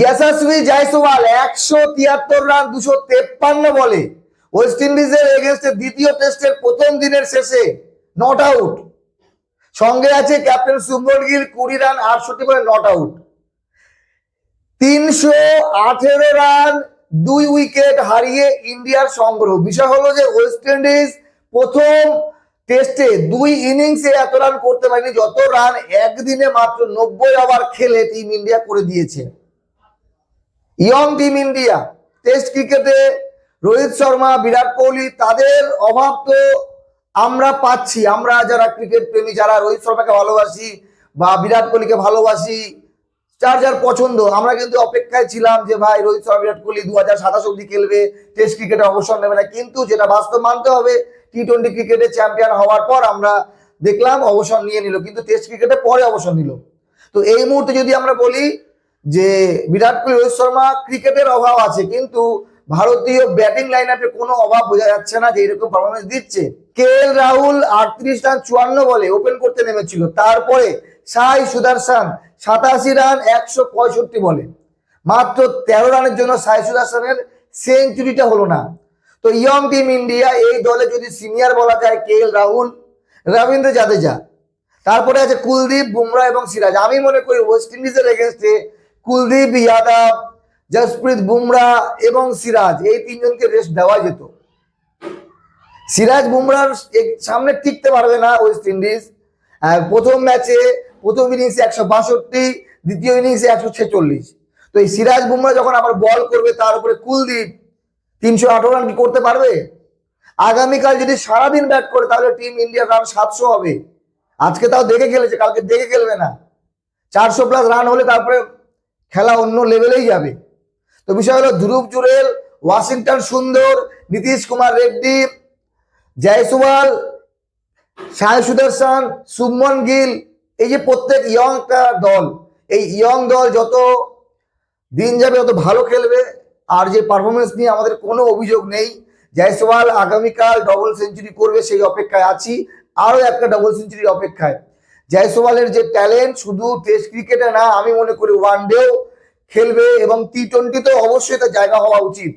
ইয়াশাসবি জয়সওয়াল একশো তিয়াত্তর রান, দুশো তেপ্পান্ন বলে। ওয়েস্ট ইন্ডিজের এগেনস্টে দ্বিতীয় টেস্টের প্রথম দিনের শেষে নট আউট। সঙ্গে আছে ক্যাপ্টেন শুভমন গিল, কুড়ি রান, আটষট্টি বলে নট আউট। তিনশো আঠেরো রান, দুই উইকেট হারিয়ে ইন্ডিয়ার সংগ্রহ। বিষয় হলো যে ওয়েস্ট ইন্ডিজ প্রথম টেস্টে দুই ইনিংসে এত রান করতে পারেনি, যত রান একদিনে মাত্র নব্বই ওভার খেলে টিম ইন্ডিয়া করে দিয়েছে। ইয়ং টিম ইন্ডিয়া, টেস্ট ক্রিকেটে রোহিত শর্মা, বিরাট কোহলি, তাদের অভাব তো আমরা পাচ্ছি। আমরা যারা ক্রিকেট প্রেমী, যারা রোহিত শর্মাকে ভালোবাসি বা বিরাট কোহলিকে ভালোবাসি, যার যার পছন্দ, আমরা কিন্তু অপেক্ষায় ছিলাম যে ভাই, রোহিত শর্মা, বিরাট কোহলি দু হাজার সাতাশ অব্দি খেলবে, টেস্ট ক্রিকেটে অবসর নেবে না। কিন্তু যেটা বাস্তব মানতে হবে টি টোয়েন্টি ক্রিকেটে চ্যাম্পিয়ন হওয়ার পর আমরা দেখলাম অবসর নিয়ে নিল, কিন্তু টেস্ট ক্রিকেটে পরে অবসর নিল। তো এই মুহূর্তে যদি আমরা বলি যে বিরাট কোহলি, রোহিত শর্মা ক্রিকেটের অভাব আছে, কিন্তু ভারতীয় ব্যাটিং লাইন আপে কোনো অভাব বোঝা যাচ্ছে না যে এরকম পারফরমেন্স দিচ্ছে। কে এল রাহুল আটত্রিশ রান চুয়ান্ন বলে ওপেন করতে নেমেছিল। তারপরে সাই সুদর্শন সাতাশি রান একশো পঁয়ষট্টি বলে। মাত্র তেরো রানের জন্য সাই সুদর্শনের সেঞ্চুরিটা হলো না। তো ইয়ং টিম ইন্ডিয়া এই দলে যদি সিনিয়র বলা যায় কে এল রাহুল, রবীন্দ্র জাদেজা, তারপরে আছে কুলদীপ বুমরা এবং সিরাজ। আমি মনে করি ওয়েস্ট ইন্ডিজের এগেনস্টে কুলদীপ যাদব, জসপ্রীত বুমরা এবং সিরাজ, এই তিনজনকে রেস্ট দেওয়া যেত। সিরাজ বুমরার সামনে টিকতে পারবে না ওয়েস্ট ইন্ডিজ প্রথম ম্যাচে প্রথম ইনিংসে একশো বাষট্টি, দ্বিতীয় ইনিংসে একশো ছেচল্লিশ। তো এই সিরাজ বুমরা যখন আবার বল করবে, তার উপরে কুলদীপ তিনশো আঠারো রান কি করতে পারবে? আগামীকাল যদি সারাদিন ব্যাট করে, তাহলে টিম ইন্ডিয়ার রান সাতশো হবে। আজকে তাও দেখে খেলেছে, কালকে দেখে খেলবে না। চারশো প্লাস রান হলে তারপরে খেলা অন্য লেভেলেই যাবে। তো বিষয় হলো ধ্রুব জুরেল, ওয়াশিংটন সুন্দর, নীতিশ কুমার রেড্ডি, জয়সওয়াল সায় সুদর্শন, শুভমন গিল, এই যে প্রত্যেক ইয়ং একটা দল, এই ইয়ং দল যত দিন যাবে তত ভালো খেলবে, আর যে পারফরমেন্স নিয়ে আমাদের কোনো অভিযোগ নেই, জয়সওয়াল আগামীকাল ডবল সেঞ্চুরি করবে, সেই অপেক্ষায় আছি, আরও একটা ডবল সেঞ্চুরির অপেক্ষায়। জয়সওয়ালের যে ট্যালেন্ট শুধু টেস্ট ক্রিকেটে না, আমি মনে করি ওয়ান ডেও খেলবে এবং টি টোয়েন্টিতে অবশ্যই তার জায়গা হওয়া উচিত।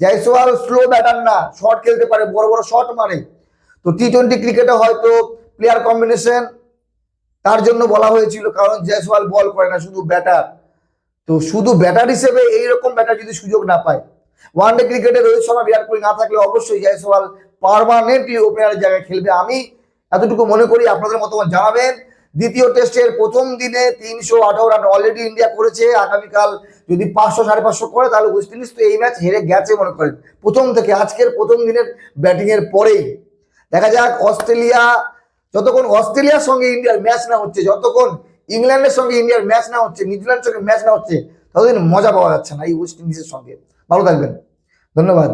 জয়সওয়াল স্লো ব্যাটার না শর্ট খেলতে পারে, বড় বড় শট মারে। তো টি টোয়েন্টি ক্রিকেটে হয়তো প্লেয়ার কম্বিনেশন তার জন্য বলা হয়েছিল, কারণ জয়সওয়াল বল করে না, শুধু ব্যাটার তো শুধু ব্যাটার হিসেবে এইরকম ব্যাটার যদি সুযোগ না পায় ওয়ান ডে ক্রিকেটে রোহিত শর্মা, বিরাট কোহলি না থাকলে অবশ্যই জয়সওয়াল পারমানেন্টলি ওপেনারের জায়গায় খেলবে। আমি এতটুকু মনে করি আপনাদের মতামত জানাবেন। দ্বিতীয় টেস্টের প্রথম দিনে তিনশো আঠারো রান অলরেডি ইন্ডিয়া করেছে। আগামীকাল যদি পাঁচশো, সাড়ে পাঁচশো করে, তাহলে ওয়েস্ট ইন্ডিজ তো এই ম্যাচ হেরে গেছে মনে করেন। প্রথম থেকে আজকের প্রথম দিনের ব্যাটিংয়ের পরেই। দেখা যাক অস্ট্রেলিয়া, যতক্ষণ অস্ট্রেলিয়ার সঙ্গে ইন্ডিয়ার ম্যাচ না হচ্ছে, যতক্ষণ ইংল্যান্ডের সঙ্গে ইন্ডিয়ার ম্যাচ না হচ্ছে নিউজিল্যান্ডের সঙ্গে ম্যাচ না হচ্ছে, ততদিন মজা পাওয়া যাচ্ছে না এই ওয়েস্ট ইন্ডিজের সঙ্গে। ভালো থাকবেন। ধন্যবাদ।